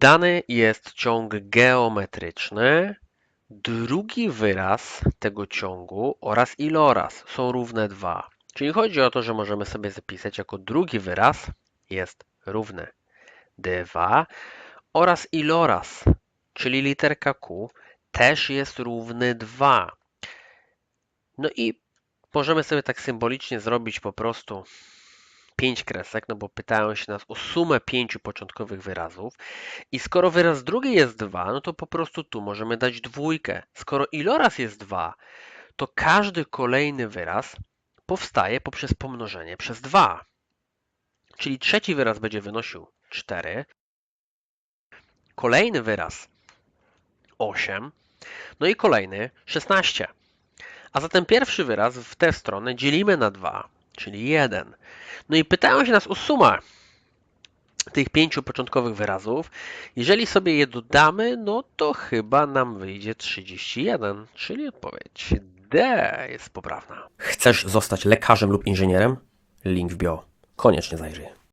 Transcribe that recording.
Dany jest ciąg geometryczny. Drugi wyraz tego ciągu oraz iloraz są równe 2. Czyli chodzi o to, że możemy sobie zapisać jako drugi wyraz jest równy 2 oraz iloraz, czyli literka Q, też jest równy 2. No i możemy sobie tak symbolicznie zrobić po prostu 5 kresek, no bo pytają się nas o sumę pięciu początkowych wyrazów. I skoro wyraz drugi jest 2, no to po prostu tu możemy dać dwójkę. Skoro iloraz jest 2, to każdy kolejny wyraz powstaje poprzez pomnożenie przez 2. Czyli trzeci wyraz będzie wynosił 4, kolejny wyraz 8, no i kolejny 16. A zatem pierwszy wyraz w tę stronę dzielimy na 2, czyli 1. No i pytają się nas o sumę tych pięciu początkowych wyrazów. Jeżeli sobie je dodamy, no to chyba nam wyjdzie 31, czyli odpowiedź D jest poprawna. Chcesz zostać lekarzem lub inżynierem? Link w bio. Koniecznie zajrzyj.